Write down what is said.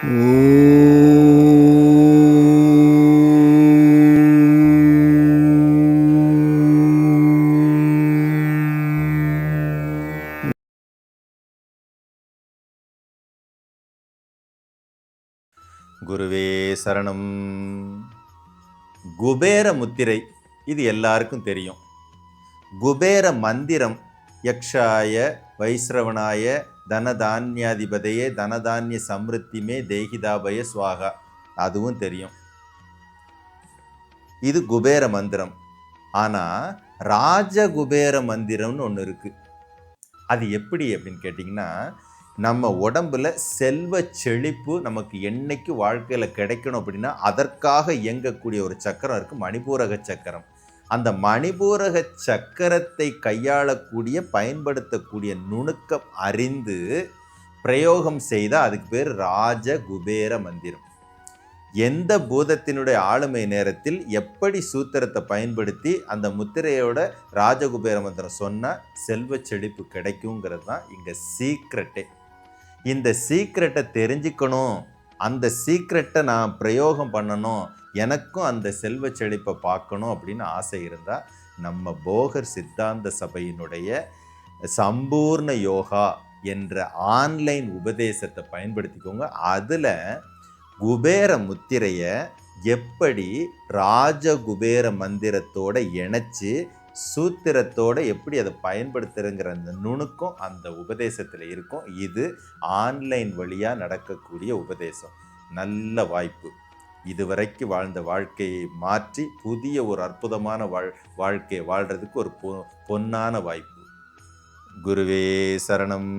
குருவே சரணம். குபேர முத்திரை இது எல்லாருக்கும் தெரியும். குபேர மந்திரம் யக்ஷாய வைஸ்ரவனாய தனதான்யாதிபதையே தனதானிய சம்ருத்திமே தேகிதாபய சுவாகா. அதுவும் தெரியும். இது குபேர மந்திரம். ஆனால் ராஜ குபேர மந்திரம்னு ஒன்று இருக்குது அது எப்படி அப்படின்னு கேட்டிங்கன்னா நம்ம உடம்புல செல்வ செழிப்பு நமக்கு என்னைக்கு வாழ்க்கையில் கிடைக்கணும் அப்படின்னா அதற்காக இயங்கக்கூடிய ஒரு சக்கரம் இருக்குது மணிபூரக சக்கரம். அந்த மணிபூரக சக்கரத்தை கையாளக்கூடிய பயன்படுத்தக்கூடிய நுணுக்கம் அறிந்து பிரயோகம் செய்தால் அதுக்கு பேர் ராஜ குபேர மந்திரம். எந்த பூதத்தினுடைய ஆளுமை நேரத்தில் எப்படி சூத்திரத்தை பயன்படுத்தி அந்த முத்திரையோட ராஜகுபேர மந்திரம் சொன்னால் செல்வ செழிப்பு கிடைக்குங்கிறது தான் இங்கே சீக்ரெட்டே. இந்த சீக்ரெட்டை தெரிஞ்சுக்கணும். அந்த சீக்ரெட்டை நான் பிரயோகம் பண்ணணும். எனக்கும் அந்த செல்வ செழிப்பை பார்க்கணும் அப்படின்னு ஆசை இருந்தால் நம்ம போகர் சித்தாந்த சபையினுடைய சம்பூர்ண யோகா என்ற ஆன்லைன் உபதேசத்தை பயன்படுத்திக்கோங்க. அதில் குபேர முத்திரையை எப்படி ராஜகுபேர மந்திரத்தோட இணைச்சு சூத்திரத்தோடு எப்படி அதை பயன்படுத்துகிறேங்கிற அந்த நுணுக்கம் அந்த உபதேசத்தில் இருக்கும். இது ஆன்லைன் வழியாக நடக்கக்கூடிய உபதேசம். நல்ல வாய்ப்பு. இதுவரைக்கும் வாழ்ந்த வாழ்க்கையை மாற்றி புதிய ஒரு அற்புதமான வாழ் வாழ்க்கையை வாழ்கிறதுக்கு ஒரு பொ பொன்னான வாய்ப்பு. குருவே சரணம்.